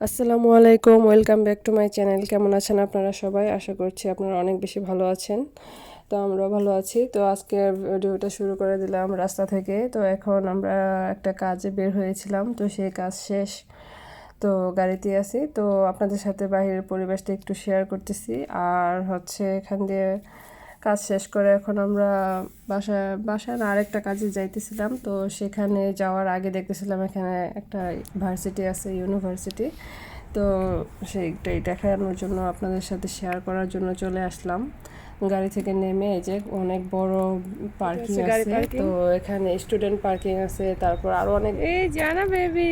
আসসালামু আলাইকুম, welcome back to my channel. কেমন আছেন আপনারা সবাই? আশা করছি আপনারা অনেক বেশি ভালো আছেন। তো আমরাও ভালো আছি। তো আজকে ভিডিওটা শুরু করে দিলাম রাস্তা থেকে। তো এখন আমরা একটা কাজে বের হয়েছিলাম। তো সেই কাজ শেষ। তো গাড়িতে আছি। তো আপনাদের সাথে বাইরের পরিবেশটা একটু শেয়ার করতেছি। আর হচ্ছে এখান দিয়ে কাজ শেষ করে এখন আমরা বাসা বাসায় না আরেকটা কাজে যাইতেছিলাম। তো সেখানে যাওয়ার আগে দেখতেছিলাম এখানে একটা ভার্সিটি আছে ইউনিভার্সিটি। তো সেইটাই দেখানোর জন্য আপনাদের সাথে শেয়ার করার জন্য চলে আসলাম। গাড়ি থেকে নেমে এই যে অনেক বড় পার্কিং আছে। তো এখানে স্টুডেন্ট পার্কিং আছে তারপর আরও অনেক এই জানা বেবি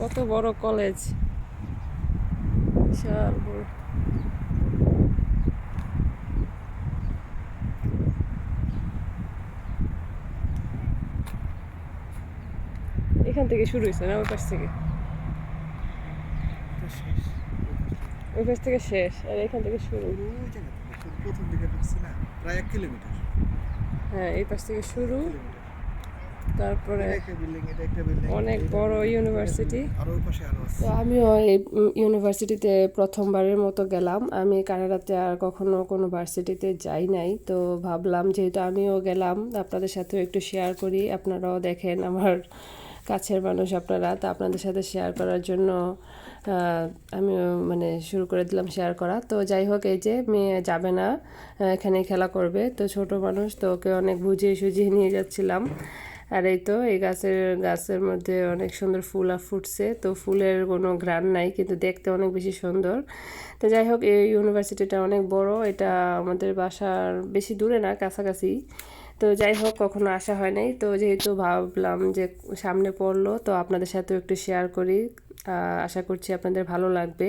কত বড় কলেজ বিশাল বড়। এখান থেকে শুরু হয়েছে না ওই পাশ থেকে? ওই পাশ থেকে। শেষ আর এখান থেকে শুরু। প্রথম দিকে ঢুকছি না প্রায় এক কিলোমিটার। হ্যাঁ এই পাশ থেকে শুরু। তারপরে অনেক বড় ইউনিভার্সিটি তো আমিও এই ইউনিভার্সিটিতে প্রথমবারের মতো গেলাম। আমি কানাডাতে আর কখনো কোনো ভার্সিটিতে যাই নাই। তো ভাবলাম যেহেতু আমিও গেলাম আপনাদের সাথেও একটু শেয়ার করি। আপনারাও দেখেন আমার কাছের মানুষ আপনারা। তা আপনাদের সাথে শেয়ার করার জন্য আমিও মানে শুরু করে দিলাম শেয়ার করা। তো যাই হোক এই যে মেয়ে যাবে না এখানে খেলা করবে। তো ছোট মানুষ তো ওকে অনেক বুঝিয়ে সুঝিয়ে নিয়ে যাচ্ছিলাম। আর এই তো এই গাছের গাছের মধ্যে অনেক সুন্দর ফুল ফুটছে। তো ফুলের কোনো ঘ্রাণ নাই, কিন্তু দেখতে অনেক বেশি সুন্দর। তো যাই হোক, এই ইউনিভার্সিটিটা অনেক বড়, এটা আমাদের বাসার বেশি দূরে না, কাছাকাছি। তো যাই হোক, কখনো আসা হয় নাই। তো যেহেতু ভাবলাম যে সামনে পড়ল, তো আপনাদের সাথেও একটু শেয়ার করি। আশা করছি আপনাদের ভালো লাগবে।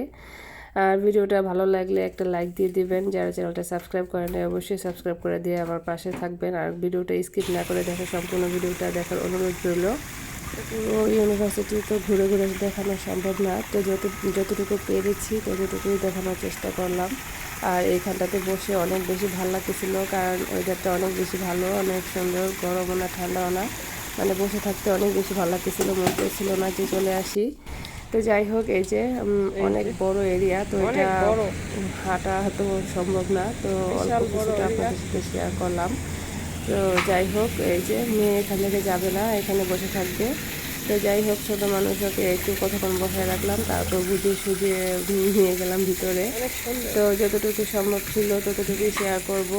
আর ভিডিওটা ভালো লাগলে একটা লাইক দিয়ে দিবেন। যারা চ্যানেলটা সাবস্ক্রাইব করেন অবশ্যই সাবস্ক্রাইব করে দিয়ে আমার পাশে থাকবেন। আর ভিডিওটা স্কিপ না করে দেখা সম্পূর্ণ ভিডিওটা দেখার অনুরোধ রইল। ইউনিভার্সিটি তো ঘুরে ঘুরে দেখানো সম্ভব না। তো যত, যতটুকু পেরেছি ততটুকুই দেখানোর চেষ্টা করলাম। আর এইখানটাতে বসে অনেক বেশি ভালো লাগতেছিল, কারণ ওয়েদারটা অনেক বেশি ভালো, অনেক সুন্দর গরমও না ঠান্ডাও না। মানে বসে থাকতে অনেক বেশি ভালো লাগতেছিল, মনে করছিল না যে চলে আসি। তো যাই হোক এই যে অনেক বড় এরিয়া তো এটা হাঁটা হয়তো সম্ভব না তো অল্প কিছুটা আপনাদের সাথে শেয়ার করলাম। তো যাই হোক এই যে মেয়ে এখান থেকে যাবে না এখানে বসে থাকবে। তো যাই হোক ছোটো মানুষ ওকে একটু কতক্ষণ বসায় রাখলাম তারপর বুঝিয়ে সুঝিয়ে নিয়ে গেলাম ভিতরে। তো যতটুকু সম্ভব ছিল ততটুকুই শেয়ার করব।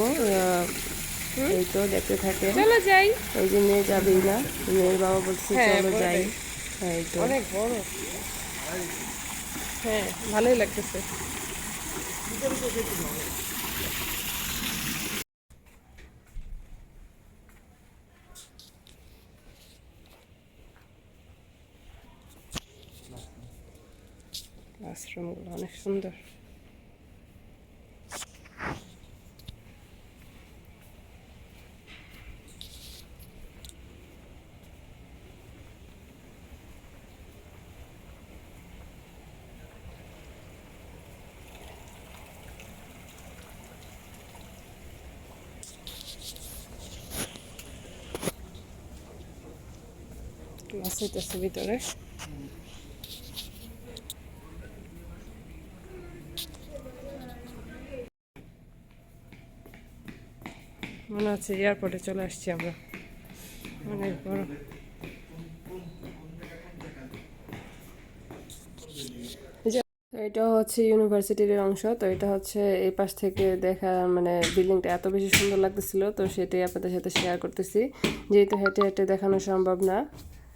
এই তো দেখতে থাকে চলো যাই। এই যে মেয়ে যাবেই না মেয়ের বাবা বলছে হ্যাঁ, চলো যাই। হ্যাঁ এই তো। অনেক বড়। হ্যাঁ ভালোই লাগতেছে। ক্লাসরুমগুলো অনেক সুন্দর। ভিতরে মনে হচ্ছে এয়ারপোর্টে চলে আসছি আমরা অনেক বড় এটা হচ্ছে ইউনিভার্সিটির অংশ, তো এটা হচ্ছে এই পাশ থেকে দেখা মানে বিল্ডিংটা এত বেশি সুন্দর লাগতেছিল, তো সেটাই আপনাদের সাথে শেয়ার করতেছি। যেহেতু হেঁটে হেঁটে দেখানো সম্ভব না।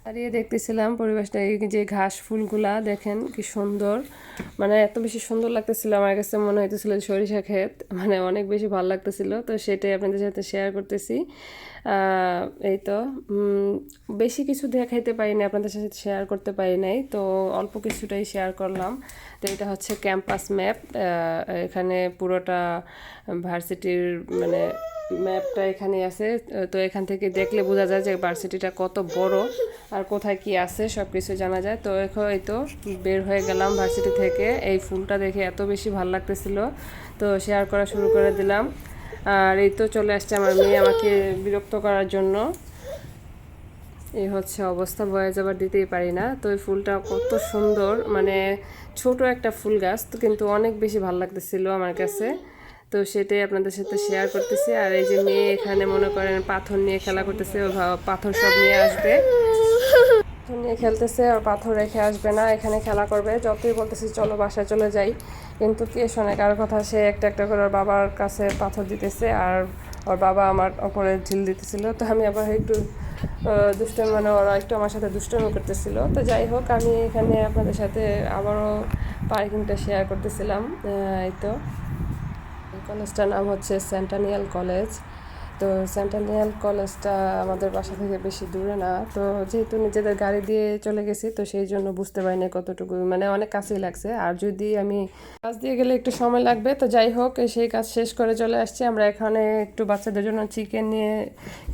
দাঁড়িয়ে দেখতেছিলাম পরিবেশটা, এই যে ঘাস ফুলগুলা দেখেন কি সুন্দর। মানে এত বেশি সুন্দর লাগতেছিল, আমার কাছে মনে হইতেছিল সরিষা ক্ষেত মানে অনেক বেশি ভালো লাগতেছিল। তো সেটাই আপনাদের সাথে শেয়ার করতেছি। এই তো বেশি কিছু দেখাইতে পারি পারিনি আপনাদের সাথে শেয়ার করতে পারি নাই, তো অল্প কিছুটাই শেয়ার করলাম। তো এটা হচ্ছে ক্যাম্পাস ম্যাপ এখানে পুরোটা ভার্সিটির মানে ম্যাপটা এখানে আছে, তো এখান থেকে দেখলে বোঝা যায় যে ভার্সিটিটা কত বড় আর কোথায় কি আছে সব কিছু জানা যায়। তো এখন এই তো বের হয়ে গেলাম ভার্সিটি থেকে, এই ফুলটা দেখে এত বেশি ভালো লাগতেছিল, তো শেয়ার করা শুরু করে দিলাম। আর এই তো চলে আসছে আমার মেয়ে আমাকে বিরক্ত করার জন্য। এই হচ্ছে অবস্থা বয়ে যাবার দিতেই পারি না। তো এই ফুলটা কত সুন্দর মানে ছোট একটা ফুল গাছ, তো কিন্তু অনেক বেশি ভালো লাগতেছিল আমার কাছে। তো সেটাই আপনাদের সাথে শেয়ার করতেছি। আর এই যে মেয়ে এখানে মনে করেন পাথর নিয়ে খেলা করতেছে পাথর সব নিয়ে আসবে। নিয়ে খেলতেছে, আর পাথর রেখে আসবে না, এখানে খেলা করবে। যতই বলতেছি, চলো বাসায় চলে যাই। কিন্তু কে শোনে কারোর কথা সে একটা একটা করে ওর বাবার কাছে পাথর দিতেছে, আর ওর বাবা আমার ওপরে ঝিল দিতেছিল। তো আমি আবার একটু দুষ্টমি মানে ওরা একটু আমার সাথে দুষ্টমি করতেছিল। তো যাই হোক, আমি এখানে আপনাদের সাথে আবারও পার্কিংটা শেয়ার করতেছিলাম এই তো। কলেজটার নাম হচ্ছে সেন্টানিয়াল কলেজ তো সেন্টানিয়াল কলেজটা আমাদের বাসা থেকে বেশি দূরে না। তো যেহেতু নিজেদের গাড়ি দিয়ে চলে গেছি, তো সেই জন্য বুঝতে পারিনি কতটুকু মানে অনেক কাছেই লাগছে। আর যদি আমি কাজ দিয়ে গেলে একটু সময় লাগবে, তো যাই হোক সেই কাজ শেষ করে চলে আসছি। আমরা এখানে একটু বাচ্চাদের জন্য চিকেন নিয়ে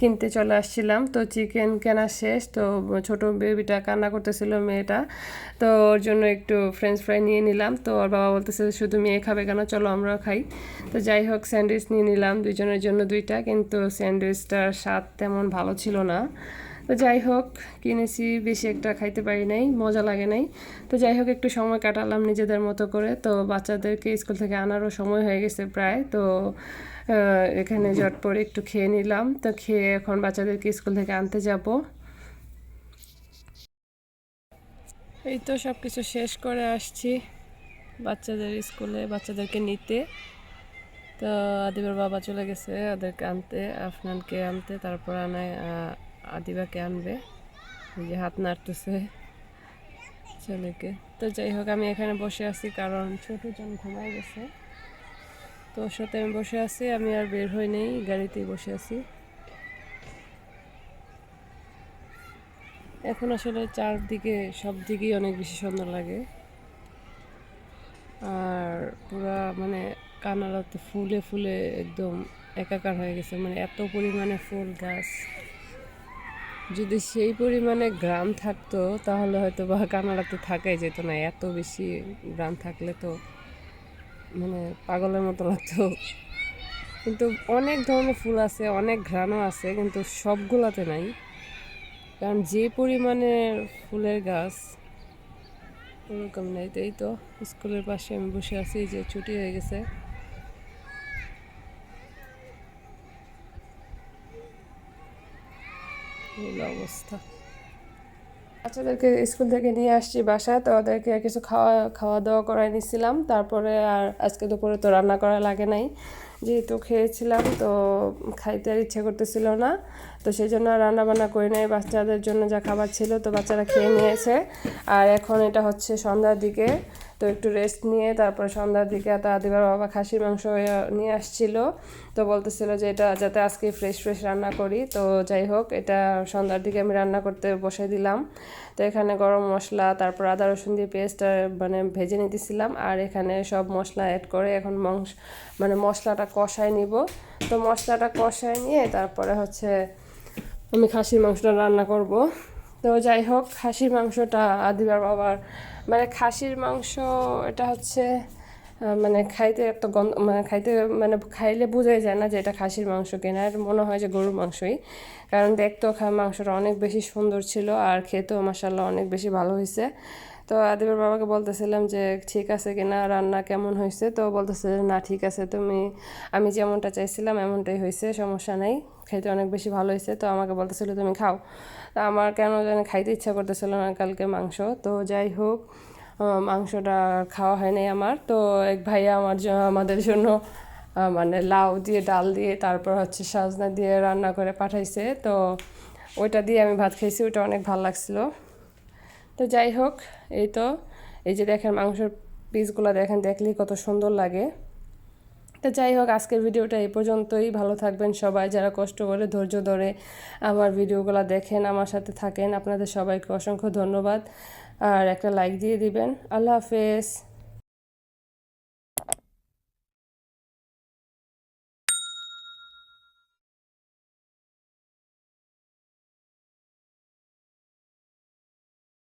কিনতে চলে আসছিলাম। তো চিকেন কেনা শেষ, তো ছোট বেবিটা কান্না করতেছিল মেয়েটা। তো ওর জন্য একটু ফ্রেঞ্চ ফ্রাই নিয়ে নিলাম। তো ওর বাবা বলতেছে, শুধু মেয়ে খাবে কেন? চলো আমরাও খাই। তো যাই হোক স্যান্ডউইচ নিয়ে নিলাম দুইজনের জন্য দুইটা। কিন্তু স্যান্ডউইচটার স্বাদ তেমন ভালো ছিল না। তো যাই হোক, কিনেছি, বেশি একটা খাইতে পারি নাই, মজা লাগে নাই। তো যাই হোক, একটু সময় কাটালাম নিজেদের মতো করে। তো বাচ্চাদেরকে স্কুল থেকে আনারও সময় হয়ে গেছে প্রায়। তো এখানে ঝটপট একটু খেয়ে নিলাম। তো খেয়ে এখন বাচ্চাদেরকে স্কুল থেকে আনতে যাব। এই তো সব কিছু শেষ করে আসছি বাচ্চাদের স্কুলে, বাচ্চাদেরকে নিতে। তো আদিবার বাবা চলে গেছে, ওদেরকে আনতে, আফনানকে আনতে, তারপর আনায় আদিবাকে আনবে। যে হাত নাড়তেছে ছেলেকে। তো যাই হোক, আমি এখানে বসে আছি কারণ ছোট জন ঘুমাই গেছে। তো ওর সাথে আমি বসে আছি, আমি আর বের হই নেই গাড়িতেই বসে আছি। এখন আসলে চারদিকে সব দিকেই অনেক বেশি সুন্দর লাগে। আর পুরা মানে কানাডাতে ফুলে ফুলে একদম একাকার হয়ে গেছে। মানে এত পরিমাণে ফুল গাছ। যদি সেই পরিমাণে গ্রাম থাকতো, তাহলে হয়তো বা কানাডাতে থাকাই যেত না। এত বেশি গ্রাম থাকলে তো মানে পাগলের মতো লাগতো। কিন্তু অনেক ধরনের ফুল আছে, অনেক ঘ্রাণও আছে, কিন্তু সবগুলাতে নাই। কারণ যে পরিমাণে ফুলের গাছ ওরকম নেই তো এই তো, স্কুলের পাশে আমি বসে আছি যে ছুটি হয়ে গেছে। অবস্থা। বাচ্চাদেরকে স্কুল থেকে নিয়ে আসছি বাসায়, তো ওদেরকে কিছু খাওয়া খাওয়া দাওয়া করাই নিছিলাম। তারপরে আর আজকে দুপুরে তো রান্না করা লাগে নাই। যেহেতু খেয়েছিলাম, তো খাইতে আর ইচ্ছা করতেছিল না। তো সেই জন্য রান্নাবান্না করে নেই বাচ্চাদের জন্য যা খাবার ছিল, তো বাচ্চারা খেয়ে নিয়েছে। আর এখন এটা হচ্ছে সন্ধ্যার দিকে। তো একটু রেস্ট নিয়ে তারপরে সন্ধ্যার দিকে তো আদিবার বাবা খাসির মাংস নিয়ে আসছিল। তো বলতেছিল যে এটা যাতে আজকে ফ্রেশ ফ্রেশ রান্না করি। তো যাই হোক, এটা সন্ধ্যার দিকে আমি রান্না করতে বসে দিলাম। তো এখানে গরম মশলা, তারপর আদা, রসুন দিয়ে পেস্টটা মানে ভেজে নিতেছিলাম। আর এখানে সব মশলা অ্যাড করে এখন মাংস মানে মশলাটা কষায় নিব। তো মশলাটা কষায় নিয়ে তারপরে হচ্ছে আমি খাসির মাংসটা রান্না করব। তো যাই হোক, খাসির মাংসটা আদিবার বাবার। মানে খাসির মাংস, এটা হচ্ছে মানে খাইতে একটা গন্ধ মানে খাইতে মানে খাইলে বোঝাই যায় না যে এটা খাসির মাংস কেনার মনে হয় যে গরুর মাংসই। কারণ দেখতেও খা, মাংসটা অনেক বেশি সুন্দর ছিল আর খেতেও মাসাল্লাহ অনেক বেশি ভালো হয়েছে তো আদিবের বাবাকে বলতেছিলাম যে, ঠিক আছে কিনা? রান্না কেমন হয়েছে তো বলতেছে না, ঠিক আছে। তুমি, আমি যেমনটা চাইছিলাম, এমনটাই হয়েছে সমস্যা নেই। খাইতে অনেক বেশি ভালো হয়েছে তো আমাকে বলতেছিল, তুমি খাও। তা আমার কেন জানি খাইতে ইচ্ছা করতেছিল না কালকে মাংস। তো যাই হোক মাংসটা খাওয়া হয়নি আমার। তো এক ভাইয়া আমার আমাদের জন্য মানে লাউ দিয়ে, ডাল দিয়ে, তারপর হচ্ছে সাজনা দিয়ে রান্না করে পাঠাইছে। তো ওইটা দিয়ে আমি ভাত খাইছি, ওইটা অনেক ভালো লাগছিল। তো যাই হোক, এই তো, এই যে দেখেন মাংসের পিসগুলো দেখেন, দেখলেই কত সুন্দর লাগে। তো যাই হোক, আজকের ভিডিওটা এই পর্যন্তই। ভালো থাকবেন সবাই, যারা কষ্ট করে, ধৈর্য ধরে আমার ভিডিওগুলো দেখেন, আমার সাথে থাকেন, আপনাদের সবাইকে অসংখ্য ধন্যবাদ। আর একটা লাইক দিয়ে দিবেন। আল্লাহ হাফেজ।